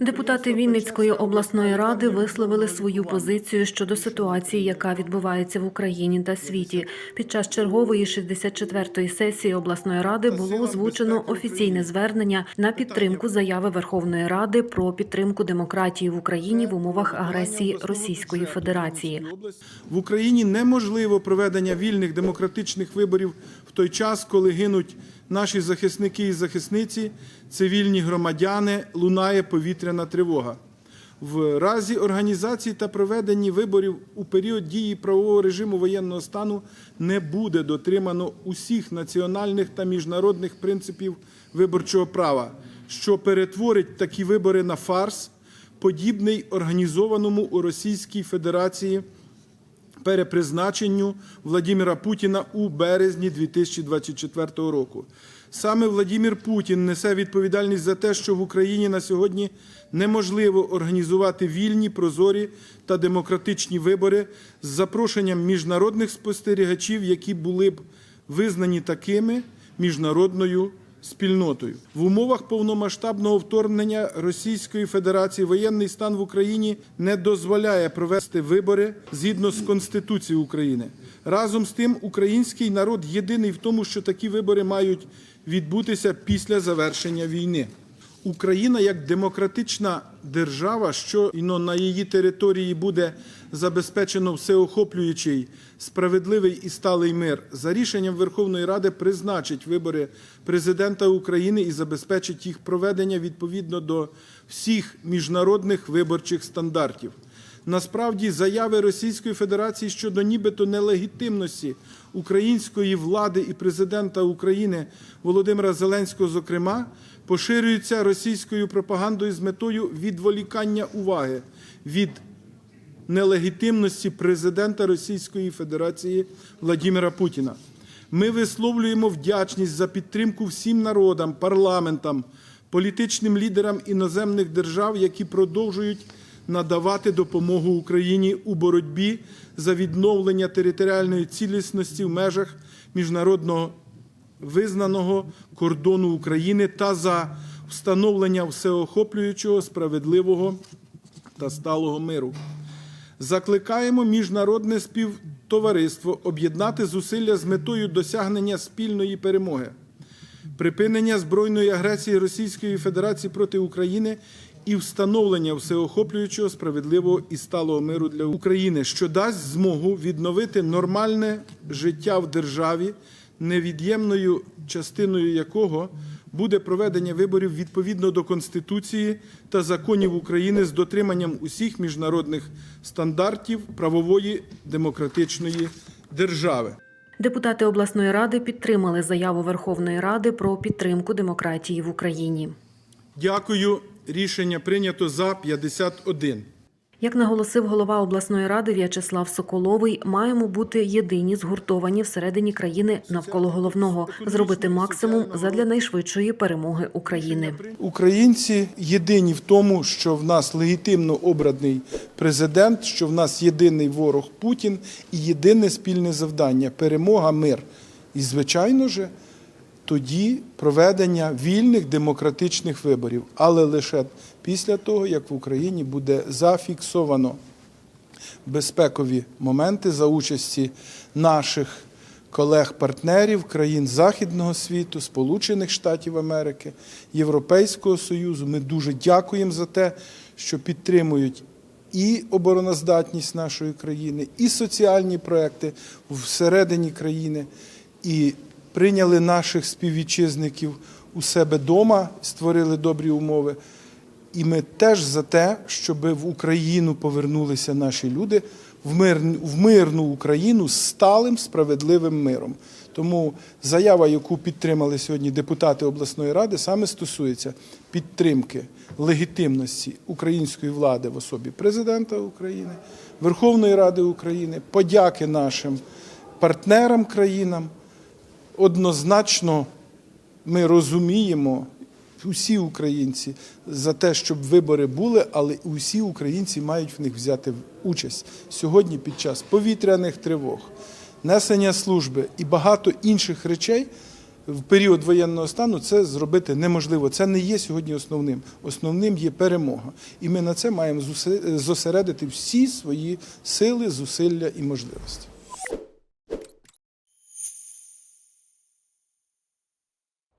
Депутати Вінницької обласної ради висловили свою позицію щодо ситуації, яка відбувається в Україні та світі. Під час чергової 64-ї сесії обласної ради було озвучено офіційне звернення на підтримку заяви Верховної Ради про підтримку демократії в Україні в умовах агресії Російської Федерації. В Україні неможливо проведення вільних демократичних виборів в той час, коли гинуть наші захисники і захисниці, цивільні громадяни, лунає повітряна тривога. В разі організації та проведення виборів у період дії правового режиму воєнного стану не буде дотримано усіх національних та міжнародних принципів виборчого права, що перетворить такі вибори на фарс, подібний організованому у Російській Федерації перепризначенню Владимира Путіна у березні 2024 року. Саме Владимир Путін несе відповідальність за те, що в Україні на сьогодні неможливо організувати вільні, прозорі та демократичні вибори з запрошенням міжнародних спостерігачів, які були б визнані такими міжнародною спільнотою. В умовах повномасштабного вторгнення Російської Федерації воєнний стан в Україні не дозволяє провести вибори згідно з Конституцією України. Разом з тим, український народ єдиний в тому, що такі вибори мають відбутися після завершення війни. Україна як демократична держава, що на її території буде забезпечено всеохоплюючий, справедливий і сталий мир, за рішенням Верховної Ради призначить вибори президента України і забезпечить їх проведення відповідно до всіх міжнародних виборчих стандартів. Насправді, заяви Російської Федерації щодо нібито нелегітимності української влади і президента України Володимира Зеленського, зокрема, поширюються російською пропагандою з метою відволікання уваги від нелегітимності президента Російської Федерації Владимира Путіна. Ми висловлюємо вдячність за підтримку всім народам, парламентам, політичним лідерам іноземних держав, які продовжують надавати допомогу Україні у боротьбі за відновлення територіальної цілісності в межах міжнародного визнаного кордону України та за встановлення всеохоплюючого, справедливого та сталого миру. Закликаємо міжнародне співтовариство об'єднати зусилля з метою досягнення спільної перемоги, припинення збройної агресії Російської Федерації проти України і встановлення всеохоплюючого, справедливого і сталого миру для України, що дасть змогу відновити нормальне життя в державі, невід'ємною частиною якого буде проведення виборів відповідно до Конституції та законів України з дотриманням усіх міжнародних стандартів правової демократичної держави. Депутати обласної ради підтримали заяву Верховної Ради про підтримку демократії в Україні. Дякую. Рішення прийнято за 51. Як наголосив голова обласної ради В'ячеслав Соколовий, маємо бути єдині, згуртовані всередині країни навколо головного, зробити максимум задля найшвидшої перемоги України. Українці єдині в тому, що в нас легітимно обраний президент, що в нас єдиний ворог Путін і єдине спільне завдання перемога, мир. І, звичайно ж, тоді проведення вільних демократичних виборів, але лише після того, як в Україні буде зафіксовано безпекові моменти за участі наших колег-партнерів країн Західного світу, Сполучених Штатів Америки, Європейського Союзу. Ми дуже дякуємо за те, що підтримують і обороноздатність нашої країни, і соціальні проекти всередині країни, і прийняли наших співвітчизників у себе вдома, створили добрі умови. І ми теж за те, щоб в Україну повернулися наші люди в, мир, в мирну Україну з сталим справедливим миром. Тому заява, яку підтримали сьогодні депутати обласної ради, саме стосується підтримки легітимності української влади в особі президента України, Верховної Ради України, подяки нашим партнерам країнам. Однозначно ми розуміємо усі українці за те, щоб вибори були, але усі українці мають в них взяти участь сьогодні під час повітряних тривог, несення служби і багато інших речей. в період воєнного стану це зробити неможливо. Це не є сьогодні основним. Основним є перемога. І ми на це маємо зосередити всі свої сили, зусилля і можливості.